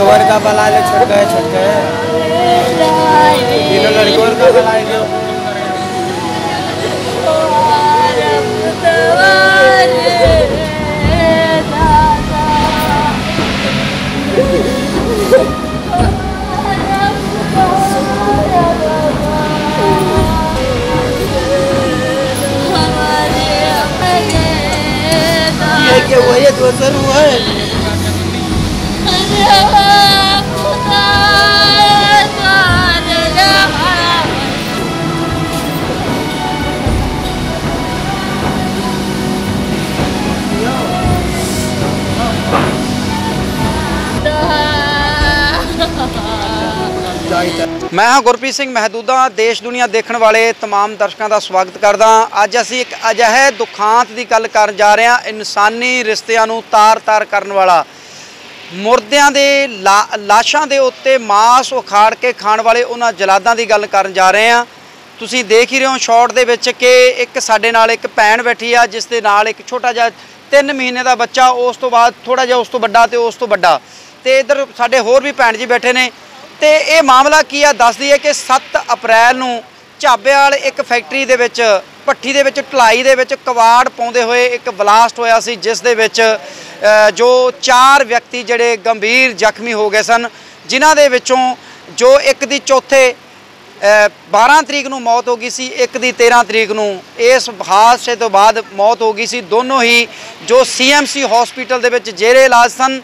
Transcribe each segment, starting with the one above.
लड़कवर का बला ले छोड़ गए छोड़ गए तीनों लड़कवर का बला ले ये क्या हुआ? ये तो सर हुआ है? ਇਜਾਜ਼ਤ ਹੈ ਮੈਂ ਹਾਂ ਗੁਰਪ੍ਰੀਤ ਸਿੰਘ ਮਹਦੂਦਾ, ਦੇਸ਼ ਦੁਨੀਆ ਦੇਖਣ ਵਾਲੇ तमाम ਦਰਸ਼ਕਾਂ ਦਾ ਸਵਾਗਤ ਕਰਦਾ ਅੱਜ ਅਸੀਂ ਇੱਕ ਅਜਿਹੇ ਦੁਖਾਂਤ ਦੀ ਗੱਲ ਕਰਨ ਜਾ ਰਹੇ ਹਾਂ, ਇਨਸਾਨੀ ਰਿਸ਼ਤਿਆਂ ਨੂੰ ਤਾਰ-ਤਾਰ ਕਰਨ ਵਾਲਾ। ਮੁਰਦਿਆਂ ਦੇ ਲਾਸ਼ਾਂ ਦੇ ਉੱਤੇ ਮਾਸ ਉਖਾੜ ਕੇ ਖਾਣ ਵਾਲੇ ਉਹਨਾਂ ਜਲਾਦਾਂ ਦੀ ਗੱਲ ਕਰਨ ਜਾ ਰਹੇ ਹਾਂ। ਤੁਸੀਂ ਦੇਖ ਹੀ ਰਹੇ ਹੋ ਸ਼ਾਰਟ ਦੇ ਵਿੱਚ ਕਿ ਇੱਕ ਸਾਡੇ ਨਾਲ ਇੱਕ ਭੈਣ ਬੈਠੀ ਆ, ਜਿਸ ਦੇ ਨਾਲ ਇੱਕ ਛੋਟਾ ਜਿਹਾ 3 ਮਹੀਨੇ ਦਾ ਬੱਚਾ, ਉਸ ਤੋਂ ਬਾਅਦ ਥੋੜਾ ਜਿਹਾ ਉਸ ਤੋਂ ਵੱਡਾ ਤੇ ਉਸ ਤੋਂ ਵੱਡਾ। ਤੇ ਇਧਰ ਸਾਡੇ ਹੋਰ ਵੀ ਭੈਣ ਜੀ ਬੈਠੇ ਨੇ। ਤੇ ਇਹ ਮਾਮਲਾ ਕੀ ਆ? ਦੱਸਦੀ ਹੈ ਕਿ 7 ਅਪ੍ਰੈਲ ਨੂੰ ਝਾਬੇਵਾਲ ਇੱਕ ਫੈਕਟਰੀ ਦੇ ਵਿੱਚ ਭੱਠੀ ਦੇ ਵਿੱਚ ਢਲਾਈ ਦੇ ਵਿੱਚ ਕਵਾੜ ਪਾਉਂਦੇ ਹੋਏ ਇੱਕ ਬਲਾਸਟ ਹੋਇਆ ਸੀ ਜਿਸ ਦੇ ਵਿੱਚ ਜੋ ਚਾਰ ਵਿਅਕਤੀ ਜਿਹੜੇ ਗੰਭੀਰ ਜ਼ਖਮੀ ਹੋ ਗਏ ਸਨ ਜਿਨ੍ਹਾਂ ਦੇ ਵਿੱਚੋਂ ਜੋ ਇੱਕ ਦੀ ਚੌਥੇ ਅ, 12 ਤਰੀਕ ਨੂੰ ਮੌਤ ਹੋ ਗਈ ਸੀ ਇੱਕ ਦੀ 13 ਤਰੀਕ ਨੂੰ। ਇਸ ਹਾਦਸੇ ਤੋਂ ਬਾਅਦ ਮੌਤ ਹੋ ਗਈ ਸੀ। ਦੋਨੋਂ ਹੀ ਜੋ ਸੀਐਮਸੀ ਹਸਪੀਟਲ ਦੇ ਵਿੱਚ ਜੇਰੇ ਇਲਾਜ ਸਨ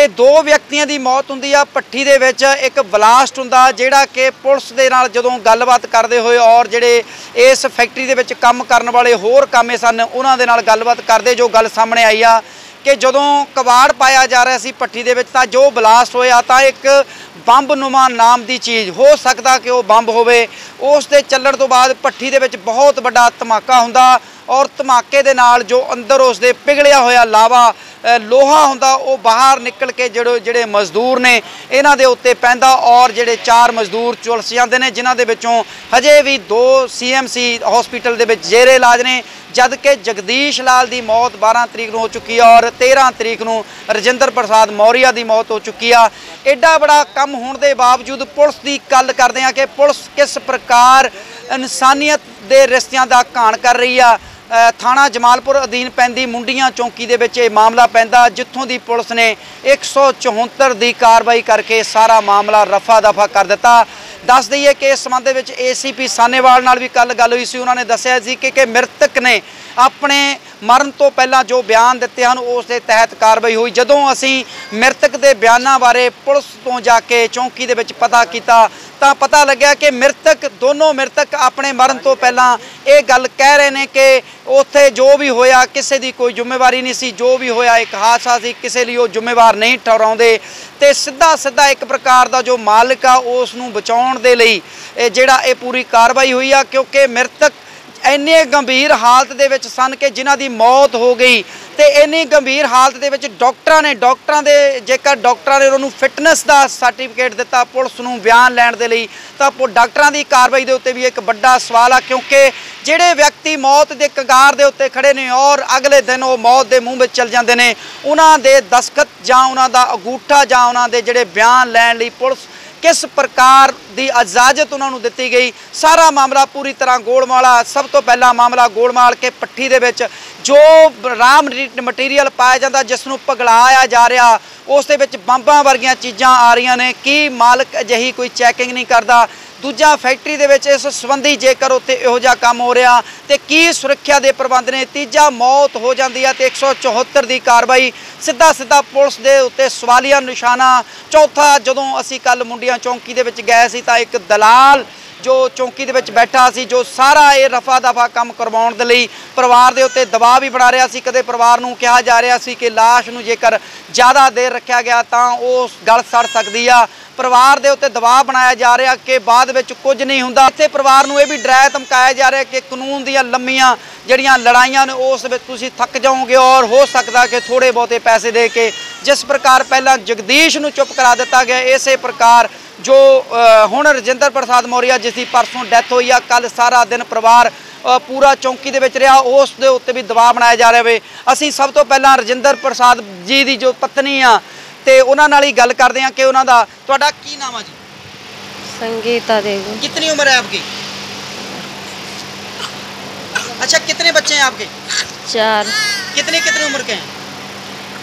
ਤੇ ਦੋ ਵਿਅਕਤੀਆਂ ਦੀ ਮੌਤ ਹੁੰਦੀ ਆ। ਪੱਠੀ ਦੇ ਵਿੱਚ ਇੱਕ ਬਲਾਸਟ ਹੁੰਦਾ, ਜਿਹੜਾ ਕਿ ਪੁਲਿਸ ਦੇ ਨਾਲ ਜਦੋਂ ਗੱਲਬਾਤ ਕਰਦੇ ਹੋਏ ਔਰ ਜਿਹੜੇ ਇਸ ਫੈਕਟਰੀ ਦੇ ਵਿੱਚ ਕੰਮ ਕਰਨ ਵਾਲੇ ਹੋਰ ਕਾਮੇ ਸਨ, ਉਹਨਾਂ ਦੇ ਨਾਲ ਗੱਲਬਾਤ ਕਰਦੇ ਜੋ ਗੱਲ ਸਾਹਮਣੇ ਆਈ ਆ ਕਿ ਜਦੋਂ ਕਬਾੜ ਪਾਇਆ ਜਾ ਰਿਹਾ ਸੀ ਪੱਠੀ ਦੇ ਵਿੱਚ, ਤਾਂ ਜੋ ਬਲਾਸਟ ਹੋਇਆ, ਤਾਂ ਇੱਕ ਬੰਬ ਨੁਮਾ ਨਾਮ ਦੀ ਚੀਜ਼, ਹੋ ਸਕਦਾ ਕਿ ਉਹ ਬੰਬ ਹੋਵੇ, ਉਸ ਦੇ ਚੱਲਣ ਤੋਂ ਬਾਅਦ ਪੱਠੀ ਦੇ ਵਿੱਚ ਬਹੁਤ ਵੱਡਾ ਧਮਾਕਾ ਹੁੰਦਾ। ਔਰ ਧਮਾਕੇ ਦੇ ਨਾਲ ਜੋ ਅੰਦਰ ਉਸ ਦੇ ਪਿਘਲਿਆ ਹੋਇਆ ਲਾਵਾ ਲੋਹਾ ਹੁੰਦਾ, ਉਹ ਬਾਹਰ ਨਿਕਲ ਕੇ ਜਿਹੜੇ ਜਿਹੜੇ ਮਜ਼ਦੂਰ ਨੇ, ਇਹਨਾਂ ਦੇ ਉੱਤੇ ਪੈਂਦਾ ਔਰ ਜਿਹੜੇ ਚਾਰ ਮਜ਼ਦੂਰ ਚੁਲਸ ਜਾਂਦੇ ਨੇ, ਜਿਨ੍ਹਾਂ ਦੇ ਵਿੱਚੋਂ ਹਜੇ ਵੀ ਦੋ ਸੀਐਮਸੀ ਹਸਪੀਟਲ ਦੇ ਵਿੱਚ ਜੇਰੇ ਇਲਾਜ ਨੇ ਜਦ ਕਿ ਜਗਦੀਸ਼ ਲਾਲ ਦੀ ਮੌਤ 12 ਤਰੀਕ ਨੂੰ ਹੋ ਚੁੱਕੀ ਆ ਔਰ 13 ਤਰੀਕ ਨੂੰ ਰਜਿੰਦਰ ਪ੍ਰਸਾਦ ਮੌਰੀਆ ਦੀ ਮੌਤ ਹੋ ਚੁੱਕੀ ਆ। ਐਡਾ ਬੜਾ ਕੰਮ ਹੋਣ ਦੇ ਬਾਵਜੂਦ ਪੁਲਿਸ ਦੀ ਗੱਲ ਕਰਦੇ ਆ ਕਿ ਪੁਲਿਸ ਕਿਸ ਪ੍ਰਕਾਰ ਇਨਸਾਨੀਅਤ ਦੇ ਰਿਸ਼ਤਿਆਂ ਦਾ ਘਾਣ ਕਰ ਰਹੀ ਆ। ਥਾਣਾ ਜਮਾਲਪੁਰ ਅਧੀਨ ਪੈਂਦੀ ਮੁੰਡੀਆਂ ਚੌਂਕੀ ਦੇ ਵਿੱਚ ਇਹ ਮਾਮਲਾ ਪੈਂਦਾ, ਜਿੱਥੋਂ ਦੀ ਪੁਲਿਸ ਨੇ 174 ਦੀ ਕਾਰਵਾਈ ਕਰਕੇ ਸਾਰਾ ਮਾਮਲਾ ਰਫਾ ਦਫਾ ਕਰ ਦਿੱਤਾ। ਦੱਸ ਦਈਏ ਕਿ ਇਸ ਸੰਬੰਧ ਦੇ ਵਿੱਚ ਏਸੀਪੀ ਸਾਨੇਵਾਲ ਨਾਲ ਵੀ ਕੱਲ ਗੱਲ ਹੋਈ ਸੀ। ਉਹਨਾਂ ਨੇ ਦੱਸਿਆ ਸੀ ਕਿ ਕਿ ਮ੍ਰਿਤਕ ਨੇ ਆਪਣੇ ਮਰਨ ਤੋਂ ਪਹਿਲਾਂ ਜੋ ਬਿਆਨ ਦਿੱਤੇ ਹਨ, ਉਸ ਦੇ ਤਹਿਤ ਕਾਰਵਾਈ ਹੋਈ। ਜਦੋਂ ਅਸੀਂ ਮ੍ਰਿਤਕ ਦੇ ਬਿਆਨਾਂ ਬਾਰੇ ਪੁਲਿਸ ਤੋਂ ਜਾ ਕੇ ਚੌਂਕੀ ਦੇ ਵਿੱਚ ਪਤਾ ਕੀਤਾ, ਤਾਂ ਪਤਾ ਲੱਗਿਆ ਕਿ ਮ੍ਰਿਤਕ, ਦੋਨੋਂ ਮ੍ਰਿਤਕ ਆਪਣੇ ਮਰਨ ਤੋਂ ਪਹਿਲਾਂ ਇਹ ਗੱਲ ਕਹਿ ਰਹੇ ਨੇ ਕਿ ਉੱਥੇ ਜੋ ਵੀ ਹੋਇਆ, ਕਿਸੇ ਦੀ ਕੋਈ ਜ਼ਿੰਮੇਵਾਰੀ ਨਹੀਂ ਸੀ। ਜੋ ਵੀ ਹੋਇਆ, ਇੱਕ ਹਾਦਸਾ ਸੀ, ਕਿਸੇ ਲਈ ਉਹ ਜ਼ਿੰਮੇਵਾਰ ਨਹੀਂ ਠਹਿਰਾਉਂਦੇ। ਤੇ ਸਿੱਧਾ ਸਿੱਧਾ ਇੱਕ ਪ੍ਰਕਾਰ ਦਾ ਜੋ ਮਾਲਕ ਆ, ਉਸ ਨੂੰ ਬਚਾਉਣ ਦੇ ਲਈ ਇਹ ਜਿਹੜਾ ਇਹ ਪੂਰੀ ਕਾਰਵਾਈ ਹੋਈ ਆ, ਕਿਉਂਕਿ ਮ੍ਰਿਤਕ ਇੰਨੇ ਗੰਭੀਰ ਹਾਲਤ ਦੇ ਵਿੱਚ ਸਨ ਕਿ ਜਿਨ੍ਹਾਂ ਦੀ ਮੌਤ ਹੋ ਗਈ ਤੇ ਇੰਨੀ ਗੰਭੀਰ ਹਾਲਤ ਦੇ ਵਿੱਚ ਡਾਕਟਰਾਂ ਨੇ, ਡਾਕਟਰਾਂ ਦੇ ਜੇਕਰ ਡਾਕਟਰਾਂ ਨੇ ਉਹਨਾਂ ਨੂੰ ਫਿਟਨੈਸ ਦਾ ਸਰਟੀਫਿਕੇਟ ਦਿੱਤਾ, ਪੁਲਿਸ ਨੂੰ ਬਿਆਨ ਲੈਣ ਦੇ ਲਈ, ਤਾਂ ਪੁ- ਡਾਕਟਰਾਂ ਦੀ ਕਾਰਵਾਈ ਦੇ ਉੱਤੇ ਵੀ ਇੱਕ ਵੱਡਾ ਸਵਾਲ ਆ, ਕਿਉਂਕਿ ਜਿਹੜੇ ਵਿਅਕਤੀ ਮੌਤ ਦੇ ਕਗਾਰ ਦੇ ਉੱਤੇ ਖੜੇ ਨੇ ਔਰ ਅਗਲੇ ਦਿਨ ਉਹ ਮੌਤ ਦੇ ਮੂੰਹ ਵਿੱਚ ਚਲ ਜਾਂਦੇ ਨੇ, ਉਹਨਾਂ ਦੇ ਦਸਖਤ ਜਾਂ ਉਹਨਾਂ ਦਾ ਅਗੂਠਾ ਜਾਂ ਉਹਨਾਂ ਦੇ ਜਿਹੜੇ ਬਿਆਨ ਲੈਣ ਲਈ ਪੁਲਿਸ ਕਿਸ ਪ੍ਰਕਾਰ ਦੀ ਇਜਾਜ਼ਤ ਉਹਨਾਂ ਨੂੰ ਦਿੱਤੀ ਗਈ। ਸਾਰਾ ਮਾਮਲਾ ਪੂਰੀ ਤਰ੍ਹਾਂ ਗੋਲਮਾਲਾ ਸਭ ਤੋਂ ਪਹਿਲਾ ਮਾਮਲਾ ਗੋਲਮਾਲ ਕੇ ਪੱਠੀ ਦੇ ਵਿੱਚ, ਜੋ ਰਾਮ ਮਟੀਰੀਅਲ ਪਾਇਆ ਜਾਂਦਾ ਜਿਸ ਨੂੰ ਪਗਲਾਇਆ ਜਾ ਰਿਹਾ, ਉਸ ਦੇ ਵਿੱਚ ਬੰਬਾਂ ਵਰਗੀਆਂ ਚੀਜ਼ਾਂ ਆ ਰਹੀਆਂ ਨੇ। ਕੀ ਮਾਲਕ ਅਜਿਹੀ ਕੋਈ ਚੈਕਿੰਗ ਨਹੀਂ ਕਰਦਾ? ਦੂਜਾ ਫੈਕਟਰੀ ਦੇ ਵਿੱਚ ਇਸ ਸੰਬੰਧੀ ਜੇਕਰ ਉੱਥੇ ਇਹੋ ਜਿਹਾ ਕੰਮ ਹੋ ਰਿਹਾ ਤੇ ਕੀ ਸੁਰੱਖਿਆ ਦੇ ਪ੍ਰਬੰਧ ਨੇ, ਤੀਜਾ ਮੌਤ ਹੋ ਜਾਂਦੀ ਹੈ ਤੇ 174 ਦੀ ਕਾਰਵਾਈ ਸਿੱਧਾ ਸਿੱਧਾ ਪੁਲਿਸ ਦੇ ਉੱਤੇ ਸਵਾਲੀਆ ਨਿਸ਼ਾਨਾ, ਚੌਥਾ ਜਦੋਂ ਅਸੀਂ ਕੱਲ ਮੁੰਡੀਆਂ ਚੌਂਕੀ ਦੇ ਵਿੱਚ ਗਏ ਸੀ ਤਾਂ ਇੱਕ ਦਲਾਲ ਜੋ ਚੌਂਕੀ ਦੇ ਵਿੱਚ ਬੈਠਾ ਸੀ, ਜੋ ਸਾਰਾ ਇਹ ਰਫਾ ਦਫਾ ਕੰਮ ਕਰਵਾਉਣ ਦੇ ਲਈ ਪਰਿਵਾਰ ਦੇ ਉੱਤੇ ਦਬਾਅ ਵੀ ਬਣਾ ਰਿਹਾ ਸੀ, ਕਦੇ ਪਰਿਵਾਰ ਨੂੰ ਕਿਹਾ ਜਾ ਰਿਹਾ ਸੀ ਕਿ ਲਾਸ਼ ਨੂੰ ਜੇਕਰ ਜ਼ਿਆਦਾ ਦੇਰ ਰੱਖਿਆ ਗਿਆ ਤਾਂ ਉਹ ਗਲ ਸੜ ਸਕਦੀ ਆ। ਪਰਿਵਾਰ ਦੇ ਉੱਤੇ ਦਬਾਅ ਬਣਾਇਆ ਜਾ ਰਿਹਾ ਕਿ ਬਾਅਦ ਵਿੱਚ ਕੁਝ ਨਹੀਂ ਹੁੰਦਾ। ਇੱਥੇ ਪਰਿਵਾਰ ਨੂੰ ਇਹ ਵੀ ਡਰਾਇਆ ਧਮਕਾਇਆ ਜਾ ਰਿਹਾ ਕਿ ਕਾਨੂੰਨ ਦੀਆਂ ਲੰਮੀਆਂ ਜਿਹੜੀਆਂ ਲੜਾਈਆਂ ਨੇ, ਉਸ ਵਿੱਚ ਤੁਸੀਂ ਥੱਕ ਜਾਓਗੇ ਔਰ ਹੋ ਸਕਦਾ ਕਿ ਥੋੜੇ ਬਹੁਤੇ ਪੈਸੇ ਦੇ ਕੇ ਜਿਸ ਪ੍ਰਕਾਰ ਪਹਿਲਾਂ ਜਗਦੀਸ਼ ਨੂੰ ਚੁੱਪ ਕਰਾ ਦਿੱਤਾ ਗਿਆ, ਇਸੇ ਪ੍ਰਕਾਰ ਜੋ ਹੁਣ ਰਜਿੰਦਰ ਪ੍ਰਸਾਦ ਮੌਰੀਆ ਜਿਸ ਦੀ ਪਰਸੋਂ ਡੈਥ ਹੋਈ ਆ ਕੱਲ ਸਾਰਾ ਦਿਨ ਪਰਿਵਾਰ ਪੂਰਾ ਚੌਂਕੀ ਦੇ ਵਿੱਚ ਰਿਹਾ, ਉਸ ਦੇ ਉੱਤੇ ਵੀ ਦਬਾਅ ਬਣਾਇਆ ਜਾ ਰਿਹਾ ਵੇ। ਅਸੀਂ ਸਭ ਤੋਂ ਪਹਿਲਾਂ ਰਜਿੰਦਰ ਪ੍ਰਸਾਦ ਜੀ ਦੀ ਜੋ ਪਤਨੀ ਆ ਤੇ ਉਹਨਾਂ ਨਾਲ ਹੀ ਗੱਲ ਕਰਦੇ ਹਾਂ ਕਿ ਉਹਨਾਂ ਦਾ ਤੁਹਾਡਾ ਕੀ ਨਾਮ ਆ ਜੀ संगीता देवी कितनी उम्र है आपकी अच्छा कितने बच्चे हैं आपके चार कितने कितने उम्र के हैं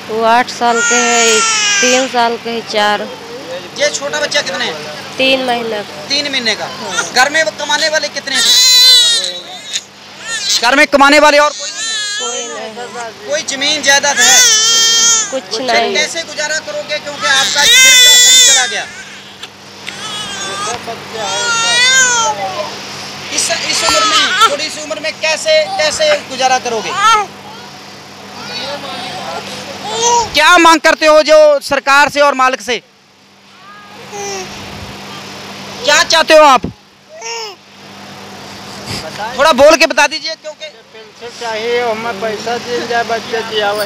वो आठ साल के है एक तीन साल के है चार ये छोटा बच्चा कितने है तीन महीने का तीन महीने का घर में वो कमाने वाले कितने थे घर में कमाने वाले और कोई नहीं है कोई नहीं है कोई जमीन जायदाद है कुछ नहीं। कैसे गुजारा करोगे क्योंकि आपका सिर का सही चला गया। इस इस उम्र में थोड़ी सी उम्र में कैसे कैसे गुजारा करोगे? क्या मांग करते हो जो सरकार से और मालिक से? क्या चाहते हो आप? थोड़ा बोल के बता दीजिए क्योंकि पेंशन चाहिए हमें पैसा दिल जाए बच्चे की आवे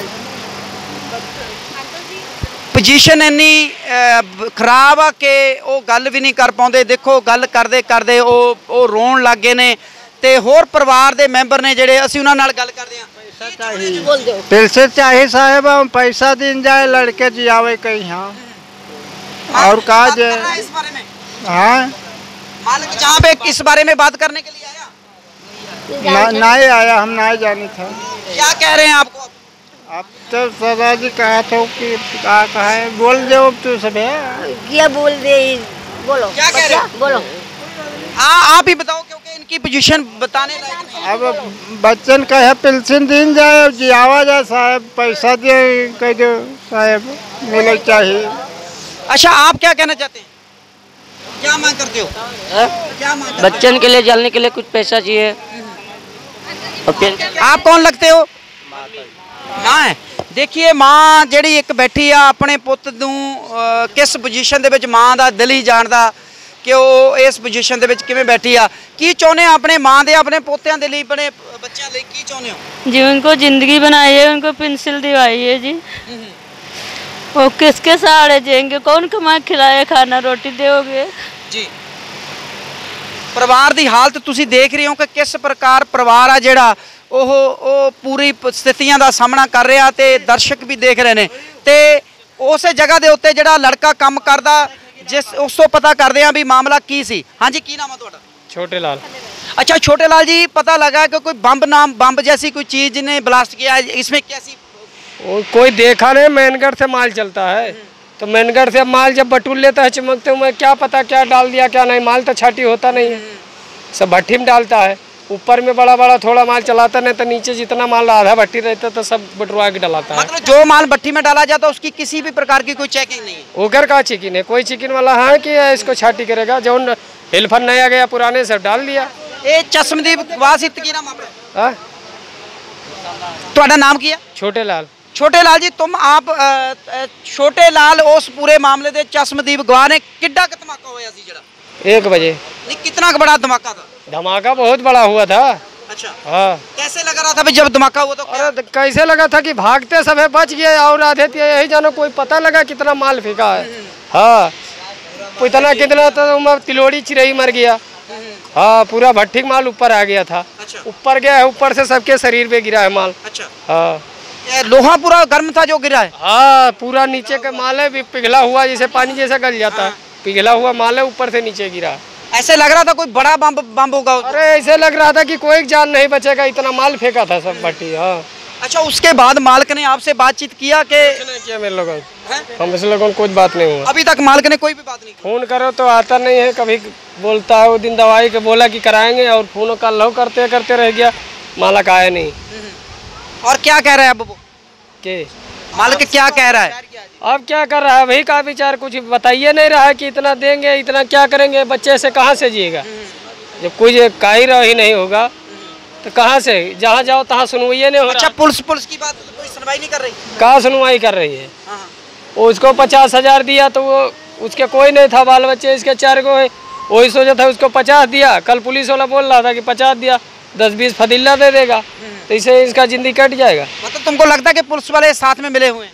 ਪੋਜੀਸ਼ਨ ਇੰਨੀ ਅਹ, ਬ- ਖਰਾਬ ਆ ਕਿ ਉਹ ਗੱਲ ਵੀ ਨਹੀਂ ਕਰ ਪਾਉਂਦੇ ਦੇਖੋ ਗੱਲ ਕਰਦੇ ਕਰਦੇ ਉਹ ਉਹ ਰੋਣ ਲੱਗ ਗਏ ਨੇ ਤੇ ਹੋਰ ਪਰਿਵਾਰ ਦੇ ਮੈਂਬਰ ਨੇ ਜਿਹੜੇ ਅਸੀਂ ਉਹਨਾਂ ਨਾਲ ਗੱਲ ਕਰਦੇ ਹਾਂ पैसा चाहिए पेंशन चाहिए साहब हम पैसा दिन जाए लड़के जी आवे कहीं हाँ और कहा बात जे कर रहा है इस बारे में हाँ मालिक जहाँ पे इस बारे में बात करने के लिए आया ना- नहीं आया हम नहीं जाने था क्या कह रहे हैं आपको अब तो सदा जी कहा था कि क्या कहा है? बोल दो तू सब है? क्या बोल दे? बोलो। क्या कह रहे बोलो। आ, आप ही बताओ क्योंकि इनकी पोजीशन बताने लायक नहीं है। अब बच्चन का है पेंशन दिन जाए जी आवा जाए साहब पैसा दे कह दो साहब मिले चाहिए। अच्छा आप क्या कहना चाहते हैं? क्या मांग करते हो? क्या मांग बच्चन के लिए जलने के लिए कुछ पैसा चाहिए? आप कौन लगते हो? ਮਾਂ ਹੈ ਦੇਖੀਏ ਮਾਂ ਜਿਹੜੀ ਇੱਕ ਬੈਠੀ ਆ ਆਪਣੇ ਪੁੱਤ ਨੂੰ ਅਹ, ਕਿਸ ਪੋਜੀਸ਼ਨ ਦੇ ਵਿੱਚ ਮਾਂ ਦਾ ਦਿਲ ਹੀ ਜਾਣਦਾ ਕਿ ਉਹ ਇਸ ਪੋਜੀਸ਼ਨ ਦੇ ਵਿੱਚ ਕਿਵੇਂ ਬੈਠੀ ਆ ਕੀ ਚਾਹੁੰਦੇ ਆ ਆਪਣੇ ਮਾਂ ਦੇ ਆਪਣੇ ਪੋਤਿਆਂ ਦੇ ਲਈ ਆਪਣੇ ਬੱਚਿਆਂ ਲਈ ਕੀ ਚਾਹੁੰਦੇ ਹੋ जी उनको जिंदगी बनाई है उनको पेंसिल दिवाई है जी वो किसके सहारे देंगे कौन कमा के खिलाए खाना रोटी दोगे ਜੀ ਪਰਿਵਾਰ ਦੀ ਹਾਲਤ ਤੁਸੀਂ ਦੇਖ ਰਹੇ ਹੋ ਕਿ ਕਿਸ ਪ੍ਰਕਾਰ ਪਰਿਵਾਰ ਆ ਜਿਹੜਾ ਉਹ ਉਹ ਪੂਰੀ ਪ- ਸਥਿਤੀਆਂ ਦਾ ਸਾਹਮਣਾ ਕਰ ਰਿਹਾ ਤੇ ਦਰਸ਼ਕ ਵੀ ਦੇਖ ਰਹੇ ਨੇ ਤੇ ਉਸੇ ਜਗ੍ਹਾ ਦੇ ਉੱਤੇ ਜਿਹੜਾ ਲੜਕਾ ਕੰਮ ਕਰਦਾ ਜਿਸ ਉਸ ਤੋਂ ਪਤਾ ਕਰਦੇ ਆ ਵੀ ਮਾਮਲਾ ਕੀ ਸੀ ਹਾਂਜੀ ਕੀ ਨਾਮ ਆ ਤੁਹਾਡਾ छोटे लाल अच्छा छोटे लाल जी पता लगा कि कोई बम नाम बम जैसी कोई चीज ने ब्लास्ट किया है इसमें कैसी वो कोई देखा नहीं मैनगढ़ से माल चलता है तो मैनगढ़ से माल जब बटुल लेता है चमकते हुए क्या पता क्या डाल दिया क्या नहीं माल तो छाटी होता नहीं है सब भट्टी में डालता है ऊपर में बड़ा बड़ा थोड़ा माल चलाता नहीं तो नीचे जितना माल आधा भट्टी रहता तो सब बटुआ के डलाता है मतलब जो माल भट्टी में डाला जाता उसकी किसी भी प्रकार की कोई चेकिंग नहीं है ओकर का चिकिन है कोई चिकिन वाला है कि इसको छाटी करेगा जो हिलफन नया गया पुराने सब डाल दिया ਇਹ ਚਸ਼ਮਦੀਪ ਵਾਸਿਤ ਕੀ ਨਾਮ ਆਪਣਾ हाँ? ਤੁਹਾਡਾ ਨਾਮ ਕੀ ਹੈ छोटे लाल ਛੋਟੇ ਲਾਲ ਜੀ ਤੁਮ ਆਪ ਅ, ਅ, ਛੋਟੇ ਲਾਲ ਉਸ ਪੂਰੇ ਮਾਮਲੇ ਦੇ ਚਸ਼ਮਦੀਪ ਗਵਾਹ ਨੇ ਕਿੱਡਾ ਕੁ ਧਮਾਕਾ ਹੋਇਆ ਸੀ ਜਿਹੜਾ एक बजे ਨਹੀਂ कितना का बड़ा धमाका था धमाका बहुत बड़ा हुआ था। अच्छा। हाँ। कैसे लग रहा था भाई जब धमाका हुआ तो अरे तो कैसे लगा था कि भागते सब है बच गए और आधे थे यही जानो कोई पता लगा कितना माल फेंका है। हाँ। इतना कितना तो तिलोड़ी चिरई मर गया। हाँ पूरा भट्टी माल ऊपर आ गया था। अच्छा। ऊपर गया है ऊपर से सबके शरीर पे गिरा है माल। अच्छा। हाँ। लोहा पूरा गर्म था जो गिरा है? हाँ पूरा नीचे का माल है भी पिघला हुआ जैसे पानी जैसा गल जाता है। पिघला हुआ माल है ऊपर से नीचे गिरा। ऐसे लग रहा था कोई बड़ा बम बम होगा अरे ऐसे लग रहा था कि कोई जान नहीं बचेगा इतना माल फेंका था सब भट्टी हाँ। अच्छा उसके बाद मालिक ने आपसे बातचीत किया कि किया मेरे लोगों हैं? हम इस लोगों को कुछ बात नहीं हुआ। अभी तक मालिक ने कोई भी बात नहीं फ़ोन करो तो आता नहीं है कभी बोलता है वो दिन दवाई के बोला कि कराएँगे और फ़ोन का लो करते करते रह गया मालक आया नहीं। और क्या कह रहे हैं अब वो? के? मालिक क्या कह रहा है? अब क्या कर रहा है? वही का विचार कुछ बताइए नहीं रहा है कि इतना देंगे इतना क्या करेंगे? बच्चे से कहाँ से जिएगा? जब कुछ का ही रहा ही नहीं होगा तो कहाँ से? जहाँ जाओ तहाँ सुनवाइए नहीं हो अच्छा पुलिस पुलिस की बात तो कोई सुनवाई नहीं कर रही? कहाँ सुनवाई कर रही है? हाँ, हाँ। उसको पचास हज़ार दिया तो वो उसके कोई नहीं था बाल बच्चे इसके चार को है। वही सोचा था उसको पचास दिया। कल पुलिस वाला बोल रहा था कि पचास दिया। दस बीस फदिल्ला दे देगा तो इससे इसका ज़िंदगी कट जाएगा। मतलब तुमको लगता है कि पुलिस वाले साथ में मिले हुए हैं?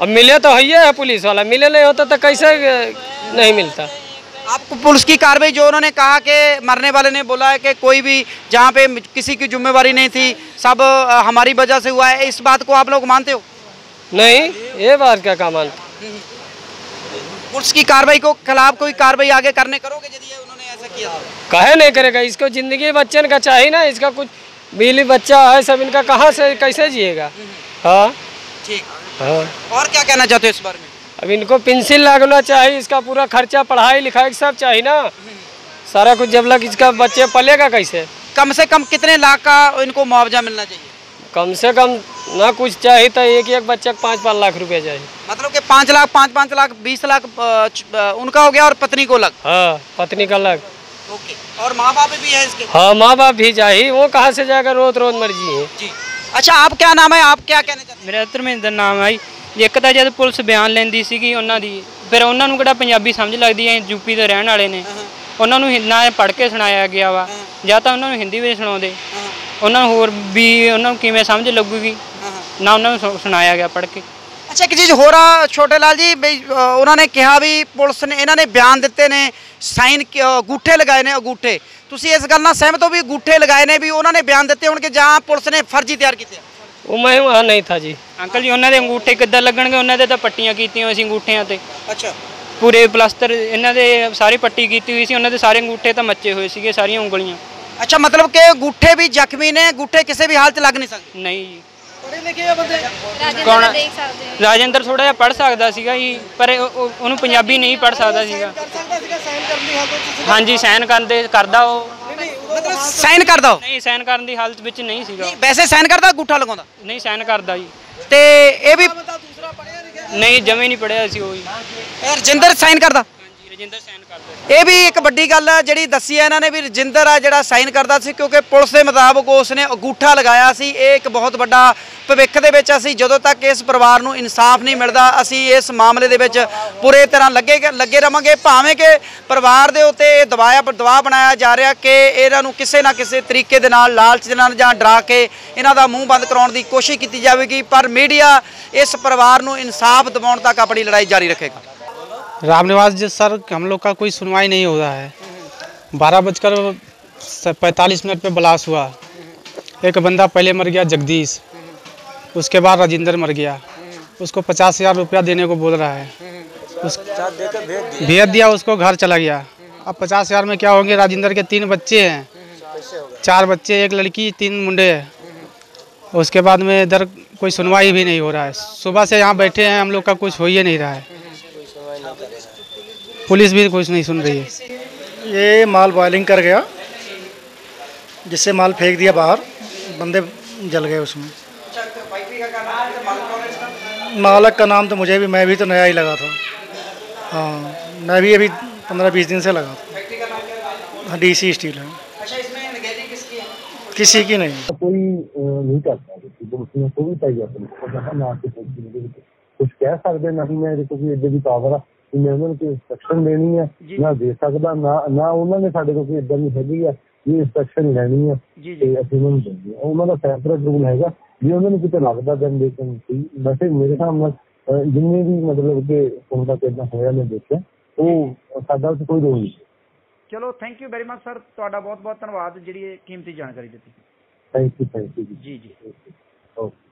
अब मिले तो है ही है पुलिस वाला मिले नहीं होता तो कैसे नहीं मिलता। आपको पुलिस की कार्रवाई जो उन्होंने कहा कि मरने वाले ने बोला है कि कोई भी जहाँ पे किसी की जिम्मेवारी नहीं थी सब हमारी वजह से हुआ है इस बात को आप लोग मानते हो? नहीं ये बात क्या मानता पुलिस की कार्रवाई को खिलाफ कोई कार्रवाई आगे करने करोगे यदि ऐसा किया? कहे नहीं करेगा। इसको ज़िंदगी बच्चन का चाहिए ना इसका कुछ बिजली बच्चा है सब इनका कहाँ से कैसे जिएगा? हाँ। ठीक। हाँ। और क्या कहना चाहते हो इस बारे में? अब इनको पेंसिल लगना चाहिए इसका पूरा खर्चा पढ़ाई लिखाई सब चाहिए ना। सारा कुछ जब लग इसका बच्चे पलेगा कैसे? कम से कम कितने लाख का इनको मुआवजा मिलना चाहिए? कम से कम ना कुछ चाहिए तो एक एक बच्चे को पाँच पाँच लाख रुपया चाहिए मतलब कि पाँच लाख पाँच पाँच लाख बीस लाख अ, च- अ, उनका हो गया और पत्नी को अलग हाँ पत्नी का अलग ओके और माँ बाप भी है इसके हाँ माँ बाप भी चाहिए वो कहाँ से जाएगा रोज रोज मर्जी है जी अच्छा आप क्या नाम है आप क्या कहना चाहते ਮੇਰਾ ਧਰਮਿੰਦਰ ਨਾਮ ਹੈ ਜੀ ਇੱਕ ਤਾਂ ਜਦ ਪੁਲਿਸ ਬਿਆਨ ਲੈਂਦੀ ਸੀਗੀ ਉਹਨਾਂ ਦੀ ਫਿਰ ਉਹਨਾਂ ਨੂੰ ਕਿਹੜਾ ਪੰਜਾਬੀ ਸਮਝ ਲੱਗਦੀ ਹੈ ਯੂਪੀ ਦੇ ਰਹਿਣ ਵਾਲੇ ਨੇ ਉਹਨਾਂ ਨੂੰ ਹਿੰ- ਨਾ ਪੜ੍ਹ ਕੇ ਸੁਣਾਇਆ ਗਿਆ ਵਾ ਜਾਂ ਤਾਂ ਉਹਨਾਂ ਨੂੰ ਹਿੰਦੀ ਵਿੱਚ ਸੁਣਾਉਂਦੇ ਉਹਨਾਂ ਨੂੰ ਹੋਰ ਵੀ ਉਹਨਾਂ ਨੂੰ ਕਿਵੇਂ ਸਮਝ ਲੱਗੂਗੀ? ਨਾ ਉਹਨਾਂ ਨੂੰ ਸੁਣਾਇਆ ਗਿਆ ਪੜ੍ਹ ਕੇ। ਅੱਛਾ ਇੱਕ ਚੀਜ਼ ਹੋਰ ਆ ਛੋਟੇ ਲਾਲ ਜੀ ਬਈ ਉਹਨਾਂ ਨੇ ਕਿਹਾ ਵੀ ਪੁਲਿਸ ਨੇ ਇਹਨਾਂ ਨੇ ਬਿਆਨ ਦਿੱਤੇ ਨੇ ਸਾਈਨ ਗੂਠੇ ਲਗਾਏ ਨੇ ਅਗੂਠੇ। ਤੁਸੀਂ ਇਸ ਗੱਲ ਨਾਲ ਸਹਿਮਤ ਹੋ ਵੀ ਗੂਠੇ ਲਗਾਏ ਨੇ ਵੀ ਉਹਨਾਂ ਨੇ ਬਿਆਨ ਦਿੱਤੇ ਹੋਣਗੇ ਜਾਂ ਪੁਲਿਸ ਨੇ ਫਰਜ਼ੀ ਤਿਆਰ ਕੀਤੇ ਉਹ ਮੈਂ ਆ ਨਹੀਂ ਥਾ ਜੀ। ਅੰਕਲ ਜੀ ਉਹਨਾਂ ਦੇ ਅੰਗੂਠੇ ਕਿੱਦਾਂ ਲੱਗਣਗੇ? ਉਹਨਾਂ ਦੇ ਤਾਂ ਪੱਟੀਆਂ ਕੀਤੀਆਂ ਹੋਈ ਸੀ ਅੰਗੂਠਿਆਂ ਤੇ। ਅੱਛਾ। ਪੂਰੇ ਪਲਾਸਟਰ ਇਹਨਾਂ ਦੇ ਸਾਰੀ ਪੱਟੀ ਕੀਤੀ ਹੋਈ ਸੀ ਉਹਨਾਂ ਦੇ ਸਾਰੇ ਅੰਗੂਠੇ ਤਾਂ ਮੱਚੇ ਹੋਏ ਸੀਗੇ ਸਾਰੀਆਂ ਉਂਗਲੀਆਂ। ਅੱਛਾ ਮਤਲਬ ਕਿ ਗੂਠੇ ਵੀ ਜ਼ਖਮੀ ਨੇ ਗੂਠੇ ਕਿਸੇ ਵੀ ਹਾਲਤ ਲੱਗ ਨਹੀਂ ਸਕਦੇ? ਨਹੀਂ ਜੀ। ਪੜੇ ਲਿਖੇ ਆ ਬੰਦੇ? ਕੌਣ? ਰਾਜਿੰਦਰ ਥੋੜਾ ਜਿਹਾ ਪੜ ਸਕਦਾ ਸੀਗਾ ਜੀ ਪਰ ਉਹ- ਉਹ- ਉਹਨੂੰ ਪੰਜਾਬੀ ਨਹੀਂ ਪੜ ਸਕਦਾ ਸੀਗਾ। ਹਾਂਜੀ ਸਾਈਨ ਕਰਨ ਦੇ ਕਰਦਾ ਉਹ। ਮਤਲਬ ਸਾਈਨ ਕਰਦਾ ਉਹ? ਨਹੀਂ ਸਾਈਨ ਕਰਨ ਦੀ ਹਾਲਤ ਵਿੱਚ ਨਹੀਂ ਸੀਗਾ। ਵੈਸੇ ਸਾਈਨ ਕਰਦਾ ਗੂਠਾ ਲਗਾਉਂਦਾ? ਨਹੀਂ ਸਾਈਨ ਕਰਦਾ ਜੀ। ਤੇ ਇਹ ਵੀ ਨਹੀਂ ਜਮੇ ਨਹੀਂ ਪੜਿਆ ਸੀ ਉਹ ਜੀ। ਰਜਿੰਦਰ ਸਾਈਨ ਕਰਦਾ? ਰਜਿੰਦਰ ਸਾਈਨ ਕਰਦਾ ਇਹ ਵੀ ਇੱਕ ਵੱਡੀ ਗੱਲ ਹੈ ਜਿਹੜੀ ਦੱਸੀ ਹੈ ਇਹਨਾਂ ਨੇ ਵੀ ਰਜਿੰਦਰ ਆ ਜਿਹੜਾ ਸਾਈਨ ਕਰਦਾ ਸੀ, ਕਿਉਂਕਿ ਪੁਲਿਸ ਦੇ ਮੁਤਾਬਕ ਉਸ ਨੇ ਅਗੂਠਾ ਲਗਾਇਆ ਸੀ। ਇਹ ਇੱਕ ਬਹੁਤ ਵੱਡਾ ਭਵਿੱਖ ਦੇ ਵਿੱਚ ਅਸੀਂ ਜਦੋਂ ਤੱਕ ਇਸ ਪਰਿਵਾਰ ਨੂੰ ਇਨਸਾਫ ਨਹੀਂ ਮਿਲਦਾ, ਅਸੀਂ ਇਸ ਮਾਮਲੇ ਦੇ ਵਿੱਚ ਪੂਰੇ ਤਰ੍ਹਾਂ ਲੱਗੇ ਲੱਗੇ ਰਵਾਂਗੇ। ਭਾਵੇਂ ਕਿ ਪਰਿਵਾਰ ਦੇ ਉੱਤੇ ਇਹ ਦਬਾਇਆ, ਦਬਾਅ ਬਣਾਇਆ ਜਾ ਰਿਹਾ ਕਿ ਇਹਨਾਂ ਨੂੰ ਕਿਸੇ ਨਾ ਕਿਸੇ ਤਰੀਕੇ ਦੇ ਨਾਲ, ਲਾਲਚ ਦੇ ਨਾਲ ਜਾਂ ਡਰਾ ਕੇ ਇਹਨਾਂ ਦਾ ਮੂੰਹ ਬੰਦ ਕਰਾਉਣ ਦੀ ਕੋਸ਼ਿਸ਼ ਕੀਤੀ ਜਾਵੇਗੀ, ਪਰ ਮੀਡੀਆ ਇਸ ਪਰਿਵਾਰ ਨੂੰ ਇਨਸਾਫ ਦਿਵਾਉਣ ਤੱਕ ਆਪਣੀ ਲੜਾਈ ਜਾਰੀ ਰੱਖੇਗਾ। रामनिवास जी सर, हम लोग का कोई सुनवाई नहीं हो रहा है। बारह बजकर पैंतालीस मिनट पे ब्लास्ट हुआ। एक बंदा पहले मर गया, जगदीश। उसके बाद राजेंद्र मर गया। उसको पचास हज़ार रुपया देने को बोल रहा है। उस भेज दिया, उसको घर चला गया। अब पचास हज़ार में क्या होंगे? राजेंद्र के तीन बच्चे हैं। चार बच्चे, एक लड़की, तीन मुंडे। हैं उसके बाद में इधर कोई सुनवाई भी नहीं हो रहा है। सुबह से यहाँ बैठे हैं, हम लोग का कुछ हो ही नहीं रहा है। पुलिस भी कुछ नहीं सुन रही है। ये माल बॉयलिंग कर गया जिससे माल फेंक दिया बाहर बंदे जल गए उसमें। मालक का नाम तो मुझे भी मैं भी तो नया ही लगा था। हाँ मैं भी अभी पंद्रह बीस दिन से लगा था। हाँ डी सी स्टील है। किसी की नहीं। तो कोई तो नहीं कुछ कह सकते नहीं मैं देखो कि एडे की पावर है ਮੈਂ ਉਹਨਾਂ ਨੂੰ ਕੋਈ ਇੰਸਟਰਕਸ਼ਨ ਦੇਣੀ ਆ ਨਾ ਦੇ ਸਕਦਾ ਨਾ ਨਾ ਉਹਨਾਂ ਨੇ ਸਾਡੇ ਕੋਲ ਕੋਈ ਇਦਾਂ ਦੀ ਹੈਗੀ ਆ ਵੀ ਇੰਸਟਰਕਸ਼ਨ ਲੈਣੀ ਆ ਤੇ ਅਸੀਂ ਉਹਨਾਂ ਨੂੰ ਦਿੰਦੇ ਆ। ਉਹਨਾਂ ਦਾ ਸੈਪਰੇਟ ਰੂਲ ਹੈਗਾ ਜੇ ਉਹਨਾਂ ਨੂੰ ਕਿਤੇ ਲੱਗਦਾ ਤਾਂ ਦੇ ਕੈਨ ਸੀ ਵੈਸੇ ਮੇਰੇ ਅਹ, ਜਿੰਨੇ ਵੀ ਮਤਲਬ ਕਿ ਹੁਣ ਤੱਕ ਇਦਾਂ ਹੋਇਆ ਮੈਂ ਦੇਖਿਆ ਉਹ ਸਾਡਾ ਉੱਥੇ ਕੋਈ ਰੋਲ ਨਹੀਂ। ਚਲੋ thank you very much sir ਤੁਹਾਡਾ ਬਹੁਤ ਬਹੁਤ ਧੰਨਵਾਦ ਜਿਹੜੀ ਇਹ ਕੀਮਤੀ ਜਾਣਕਾਰੀ ਦਿੱਤੀ। ਥੈਂਕ ਯੂ ਥੈਂਕ ਯੂ ਜੀ। ਜੀ ਓਕੇ